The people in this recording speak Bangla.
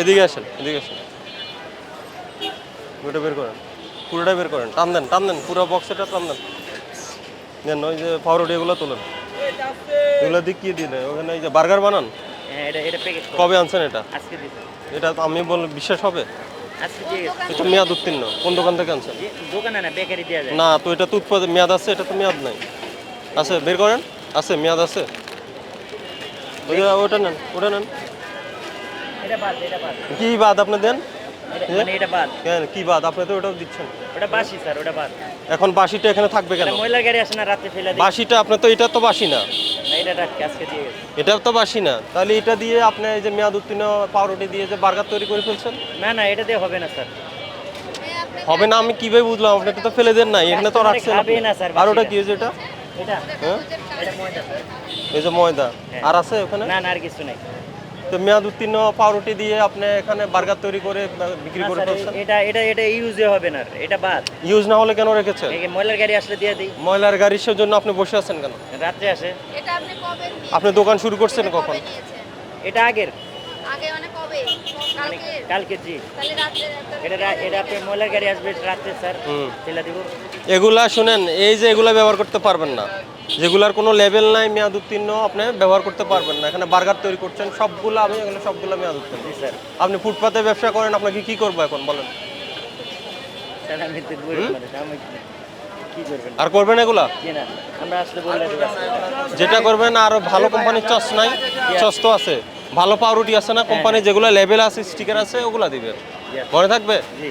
এদিকে আসেন এদিকে আসেন। ওটা বের করেন পুরোটা বের করেন। টান দেন টান দেন পুরো বক্সটা টান দেন। দেন ওই যে পাউরুটি এগুলো তোলেন। এগুলো দিক কি দিলে ওখানে এই যে বার্গার বানান? হ্যাঁ কবে আনছেন এটা? এটা আমি বল বিশ্বাস হবে? এটা মেয়াদ উত্তীর্ণ। কোন দোকান থেকে আনছেন? না তো এটা তো উৎপাদন মেয়াদ আছে এটা তো মেয়াদ নাই। আছে বের করেন। আছে মেয়াদ আছে। ওটা নেন ওটা নেন। কি বাদ আপনি দেন? এটা- মানে কি বাদ? আপনি তো ওটাও দিচ্ছেন। ওটা বাসি স্যার ওটা বাদ। এখন বাসিটা এখানে থাকবে কেন? এটা গাড়ি আসে না রাতে ফেলে বাসিটা আপনি তো এটা তো বাসি না। না এটা তো বাসি না। তাহলে এটা দিয়ে আপনি যে মেয়াদ উত্তীর্ণ পাউরুটি দিয়ে যে বার্গার তৈরি করে ফেলছেন? না না এটা দিয়ে হবে না স্যার। হবে না আমি কীভাবে বুঝলাম? আপনি তো ফেলে দেন নাই এখানে তো রাখছেন। না, আর ওটা কি হয়েছে এটা? এটা? হ্যাঁ? এই যে ময়দা। হ্যাঁ। আর আছে ওখানে? না না আর কিছু নাই। তো মেয়াদ উত্তীর্ণ পাউরুটি দিয়ে আপনি এখানে বার্গার তৈরি করে বিক্রি করে ফেলছেন? এটা এটা এটা ইউজে হবে না এটা বাদ। ইউজ না হলে কেন রেখেছে এই ময়লার গাড়ি আসলে দিয়ে দিই। ময়লার গাড়ির জন্য আপনি বসে আছেন কেন? রাত্রে আসে। এটা আপনি কবে আপনি দোকান শুরু করছেন কখন? এটা আগের। আগে মানে কবে? কালকে? কালকে জি। তাহলে রাত্রে এটা এটা আপনি ময়লার গাড়ি আসবে রাত্রে স্যার। হুম। দিব। এগুলা শুনেন এই যে এগুলা ব্যবহার করতে পারবেন না। যেগুলার কোনো লেভেল নাই মেয়াদ উত্তীর্ণ আপনি ব্যবহার করতে পারবেন না। এখানে বার্গার তৈরি করছেন সবগুলো আমি এগুলো সবগুলো মেয়াদ উত্তীর্ণ। স্যার। আপনি ফুটপাতে ব্যবসা করেন আপনাকে কি করব এখন বলেন? আর করবেন এগুলা? জি না। আমরা আসলে বললে দিব যেটা করবেন আরও ভালো কোম্পানির চস নাই চস তো আছে। ভালো পাউরুটি আছে না কোম্পানি যেগুলো লেভেল আছে স্টিকার আছে ওগুলা দিবেন মনে থাকবে? জি।